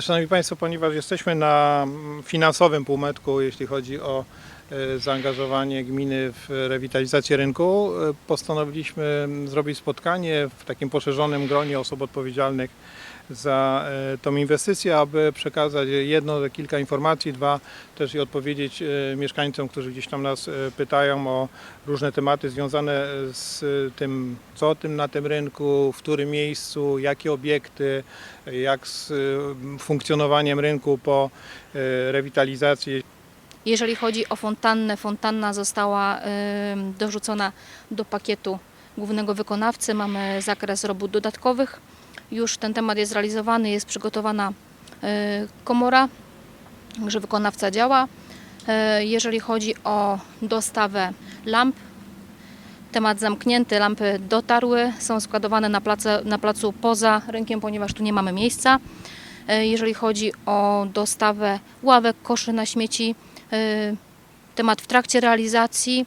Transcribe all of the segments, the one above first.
Szanowni Państwo, ponieważ jesteśmy na mm, finansowym półmetku, jeśli chodzi o zaangażowanie gminy w rewitalizację rynku, e, postanowiliśmy zrobić spotkanie w takim poszerzonym gronie osób odpowiedzialnych za e, tą inwestycję, aby przekazać jedno, kilka informacji, dwa też i odpowiedzieć e, mieszkańcom, którzy gdzieś tam nas e, pytają o różne tematy związane z tym, co tym na tym rynku, w którym miejscu, jakie obiekty, jak z funkcjonowaniem rynku po rewitalizacji. Jeżeli chodzi o fontannę, fontanna została dorzucona do pakietu głównego wykonawcy. Mamy zakres robót dodatkowych. Już ten temat jest realizowany, jest przygotowana y, komora, że wykonawca działa. Y, Jeżeli chodzi o dostawę lamp, temat zamknięty, lampy dotarły, są składowane na, na placu poza rynkiem, ponieważ tu nie mamy miejsca. Y, Jeżeli chodzi o dostawę ławek, koszy na śmieci, temat w trakcie realizacji.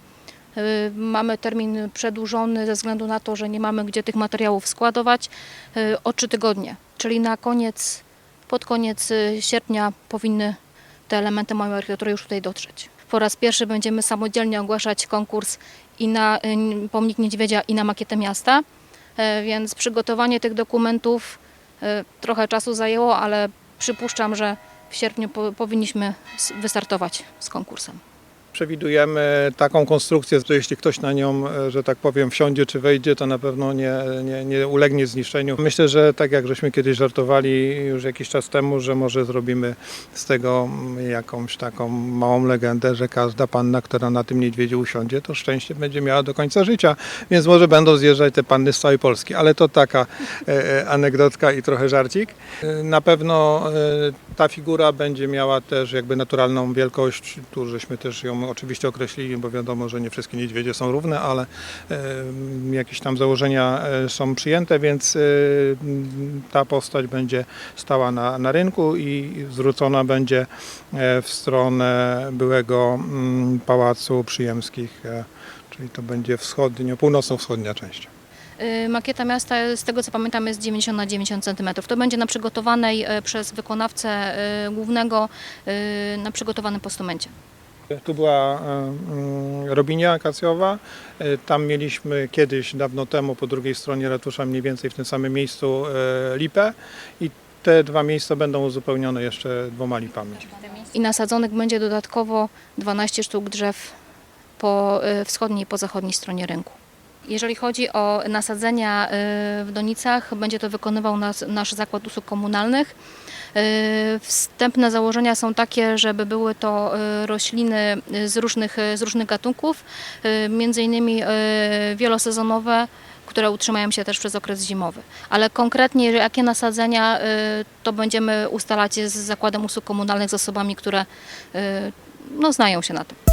Y, Mamy termin przedłużony ze względu na to, że nie mamy gdzie tych materiałów składować y, o trzy tygodnie, czyli na koniec, pod koniec y, sierpnia powinny te elementy mojej architektury już tutaj dotrzeć. Po raz pierwszy będziemy samodzielnie ogłaszać konkurs i na y, pomnik niedźwiedzia i na makietę miasta, y, więc przygotowanie tych dokumentów y, trochę czasu zajęło, ale przypuszczam, że w sierpniu po, powinniśmy wystartować z konkursem. Przewidujemy taką konstrukcję, że jeśli ktoś na nią, e, że tak powiem, wsiądzie czy wejdzie, to na pewno nie, nie, nie ulegnie zniszczeniu. Myślę, że tak jak żeśmy kiedyś żartowali już jakiś czas temu, że może zrobimy z tego mm, jakąś taką małą legendę, że każda panna, która na tym niedźwiedziu usiądzie, to szczęście będzie miała do końca życia, więc może będą zjeżdżać te panny z całej Polski, ale to taka e, e, anegdotka i trochę żarcik. Na pewno ta figura będzie miała też jakby naturalną wielkość, tu żeśmy też ją oczywiście określili, bo wiadomo, że nie wszystkie niedźwiedzie są równe, ale jakieś tam założenia e, są przyjęte, więc e, ta postać będzie stała na, na rynku i zwrócona będzie e, w stronę byłego mm, Pałacu Przyjemskich, czyli to będzie wschodnio, północno-wschodnia część. Makieta miasta, z tego co pamiętam, jest 90 na 90 cm. To będzie na przygotowanej przez wykonawcę głównego na przygotowanym postumencie. Tu była robinia akacjowa. E, Tam mieliśmy kiedyś, dawno temu, po drugiej stronie ratusza, mniej więcej w tym samym miejscu e, lipę i te dwa miejsca będą uzupełnione jeszcze dwoma lipami. I nasadzonych będzie dodatkowo 12 sztuk drzew po e, wschodniej i po zachodniej stronie rynku. Jeżeli chodzi o nasadzenia w Donicach, będzie to wykonywał nas, nasz Zakład Usług Komunalnych. E, Wstępne założenia są takie, żeby były to e, rośliny z różnych, z różnych gatunków, e, między innymi wielosezonowe, które utrzymają się też przez okres zimowy. Ale konkretnie jakie nasadzenia, to będziemy ustalać z Zakładem Usług Komunalnych, z osobami, które no, znają się na tym.